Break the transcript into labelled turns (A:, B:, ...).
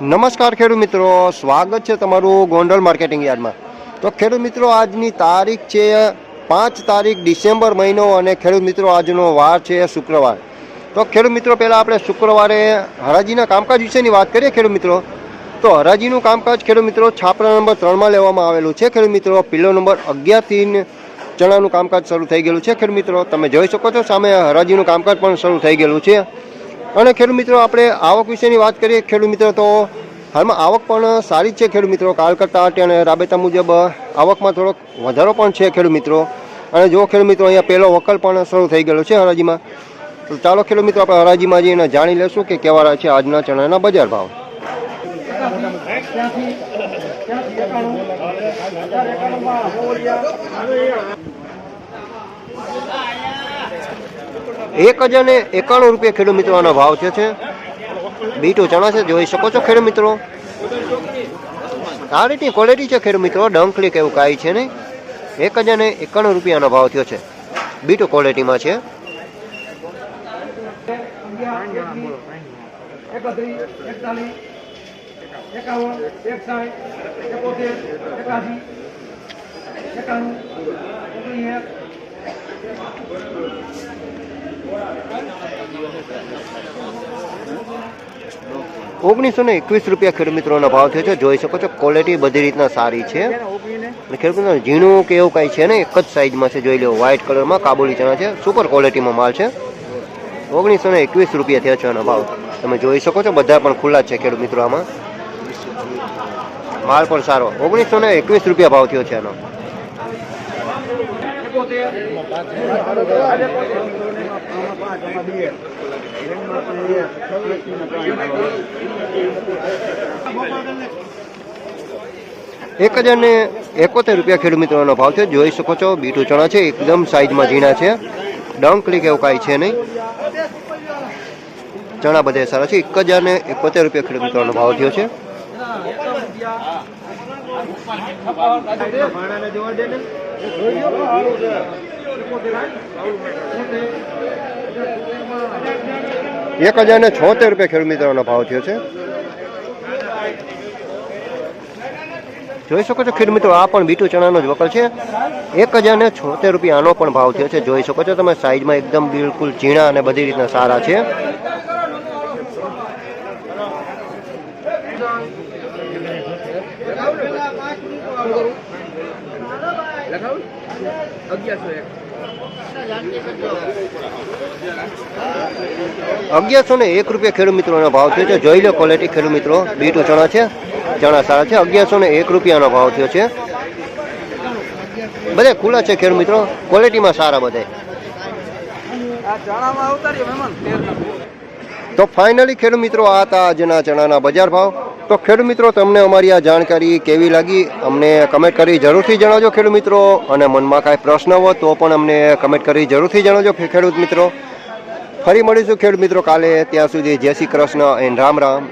A: નમસ્કાર ખેડૂત મિત્રો, સ્વાગત છે તમારું ગોંડલ માર્કેટિંગ યાર્ડમાં. તો ખેડૂત મિત્રો, આજની તારીખ છે પાંચ તારીખ ડિસેમ્બર મહિનો અને ખેડૂત મિત્રો, આજનો વાર છે શુક્રવાર. તો ખેડૂત મિત્રો, પહેલાં આપણે શુક્રવારે હરાજીના કામકાજ વિશેની વાત કરીએ ખેડૂત મિત્રો. તો હરાજીનું કામકાજ ખેડૂત મિત્રો, છાપરા નંબર ત્રણમાં લેવામાં આવેલું છે ખેડૂત મિત્રો. પિલ્લો નંબર અગિયારથી ચણાનું કામકાજ શરૂ થઈ ગયેલું છે ખેડૂત મિત્રો. તમે જોઈ શકો છો, સામે હરાજીનું કામકાજ પણ શરૂ થઈ ગયેલું છે. અને ખેડૂત મિત્રો, આપણે આવક વિશેની વાત કરીએ. ખેડૂત મિત્રો, તો હાલમાં આવક પણ સારી જ છે ખેડૂત મિત્રો. કાલ કરતાં અને રાબેતા મુજબ આવકમાં થોડોક વધારો પણ છે ખેડૂત મિત્રો. અને જો ખેડૂત મિત્રો, અહીંયા પહેલો વકલ પણ શરૂ થઈ ગયેલો છે હરાજીમાં. તો ચાલો ખેડૂત મિત્રો, આપણે હરાજીમાં જઈને જાણી લેશું કે કેવા રહ્યા છે આજના ચણાના બજાર ભાવ. એક હજાર એકાણું રૂપિયા ખેડૂત મિત્રોનો ભાવ થયો છે. બીટું ચણા છે, જોઈ શકો છો ખેડૂત મિત્રો. આ રીતની ક્વોલિટી છે ખેડૂત મિત્રો, ડંખલી કે એવું કાંઈ છે નહીં. એક હજાર ને એકાણું રૂપિયાનો ભાવ થયો છે. બીટું ક્વોલિટીમાં છે.
B: એકાવન એકસાઠ એકોતેર એકાસી એકાણું ઓગણીસ
A: ને એકવીસ રૂપિયા ખેડૂત મિત્રોનો ભાવ થયો છે. જોઈ શકો છો ક્વોલિટી બધી રીતના સારી છે. અને ખેડૂત ઝીણું કે એવું કાંઈ છે ને એક જ સાઇઝમાં છે. જોઈ લો વ્હાઇટ કલરમાં કાબુલી ચણા છે. સુપર ક્વોલિટીમાં માલ છે. ઓગણીસો ને એકવીસ રૂપિયા થયો છે એનો ભાવ. તમે જોઈ શકો છો, બધા પણ ખુલ્લા છે ખેડૂત મિત્રો આમાં. માલ પણ સારો. ઓગણીસો ને એકવીસ રૂપિયા ભાવ થયો છે એનો એક હજાર ને એકોતેર રૂપિયા ખેડૂત મિત્રોનો ભાવ છે જોઈ શકો છો, બીટું ચણા છે, એકદમ સાઈઝમાં ઝીણા છે. ડંકલી કે એવું કાંઈ છે નહીં. ચણા બધા સારા છે. એક હજાર ને એકોતેર રૂપિયા ખેડૂત મિત્રોનો ભાવ થયો છે. એક હજાર ને છોતેર રૂપિયા ખેડૂત મિત્રોનો ભાવ થયો છે. જોઈ શકો છો ખેડૂત મિત્રો, આ પણ બીટું ચણાનો જ વકલ છે. એક હજાર ને છોતેર રૂપિયા આનો પણ ભાવ થયો છે. જોઈ શકો છો તમે, સાઈઝમાં એકદમ બિલકુલ ઝીણા અને બધી રીતના સારા છે.
B: અગિયારસો એક
A: ને એક રૂપિયા ખેડૂત મિત્રોનો ભાવ થયો છે. જોઈ લો ક્વોલિટી ખેડૂત મિત્રો. બીટું ચણા છે. ચણા સારા છે. અગિયારસો ને એક રૂપિયાનો ભાવ થયો છે. બધે ખુલ્લા છે ખેડૂત મિત્રો. ક્વોલિટીમાં સારા બધે. તો ફાઇનલી ખેડૂત મિત્રો, આ હતા આજના ચણાના બજાર ભાવ. તો ખેડૂત મિત્રો, તમને અમારી આ જાણકારી કેવી લાગી? અમને કમેન્ટ કરી જરૂરથી જણાવજો ખેડૂત મિત્રો. અને મનમાં કાંઈ પ્રશ્ન હોય તો પણ અમને કમેન્ટ કરી જરૂરથી જણાવજો ખેડૂત મિત્રો. ફરી મળીશું ખેડૂત મિત્રો કાલે. ત્યાં સુધી જય શ્રી કૃષ્ણ એન્ડ રામ રામ.